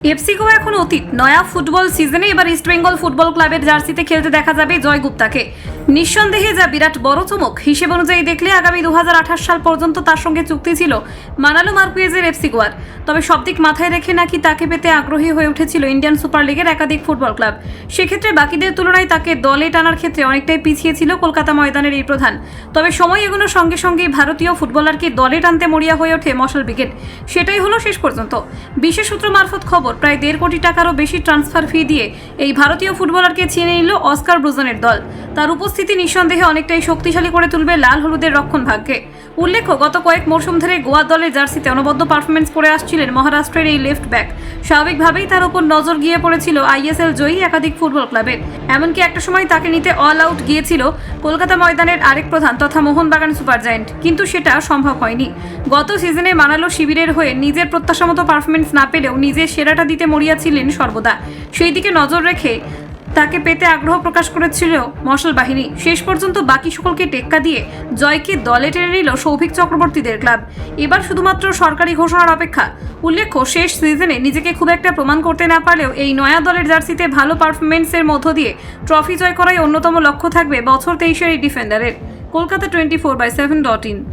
FC Goa এখন অতীত। নয়া ফুটবল সিজনে এবার ইস্টবেঙ্গল ফুটবল ক্লাবের জার্সিতে খেলতে দেখা যাবে জয় গুপ্তাকে নিঃসন্দেহে যা বিরাট বড় চমক, হিসেব অনুযায়ী দেখলে আগামী দুহাজার আঠাশ সাল পর্যন্ত তার সঙ্গে চুক্তি ছিল মানালো মার্কুয়েজের এফসি গোয়ার। তবে সব দিক মাথায় রেখে নাকি তাকে পেতে আগ্রহী হয়ে উঠেছিল ইন্ডিয়ান সুপার লিগের একাধিক ফুটবল ক্লাব। সেক্ষেত্রে বাকিদের তুলনায় তাকে দলে টানার ক্ষেত্রে অনেকটাই পিছিয়ে ছিল কলকাতা ময়দানের এই প্রধান। তবে সময় এগোনোর সঙ্গে সঙ্গে ভারতীয় ফুটবলারকে দলে টানতে মরিয়া হয়ে ওঠে মশাল ব্রিগেড সেটাই হলো শেষ পর্যন্ত। বিশেষ সূত্র মারফত খবর, প্রায় দেড় কোটি টাকারও বেশি ট্রান্সফার ফি দিয়ে এই ভারতীয় ফুটবলারকে ছিনে নিল অস্কার ব্রুজনের দল। তার উপস্থিতি নিঃসন্দেহে অনেকটাই শক্তিশালী করে তুলবে লাল হলুদের রক্ষণ ভাগ্যে। উল্লেখ্য, গত কয়েক মরশুম ধরে গোয়া দলের জার্সিতে অনবদ্য পারফরমেন্স করে আসছিলেন মহারাষ্ট্রের এই লেফট ব্যাক স্বাভাবিকভাবেই তার উপর নজর গিয়ে পড়েছিল আইএসএল জয়ী একাধিক ফুটবল ক্লাবের। এমনকি একটা সময় তাকে নিতে অল আউট গিয়েছিল কলকাতা ময়দানের আরেক প্রধান তথা মোহনবাগান সুপার জায়েন্ট। কিন্তু সেটা সম্ভব হয়নি। গত সিজনে মানালো শিবিরের হয়ে নিজের প্রত্যাশামতো পারফরমেন্স না পেলেও নিজের সেরাটা দিতে মরিয়াছিলেন সর্বদা। সেই দিকে নজর রেখে তাকে পেতে আগ্রহ প্রকাশ করেছিল মশাল বাহিনী। শেষ পর্যন্ত বাকি সকলকে টেক্কা দিয়ে জয়কে দলে টেনে নিল সৌভিক চক্রবর্তীদের ক্লাব। এবার শুধুমাত্র সরকারি ঘোষণার অপেক্ষা। উল্লেখ্য, শেষ সিজনে নিজেকে খুব একটা প্রমাণ করতে না পারলেও এই নয়া দলের জার্সিতে ভালো পারফরমেন্সের মধ্য দিয়ে ট্রফি জয় করাই অন্যতম লক্ষ্য থাকবে বছর তেইশের এই ডিফেন্ডারের। Kolkata twenty four by seven dot in.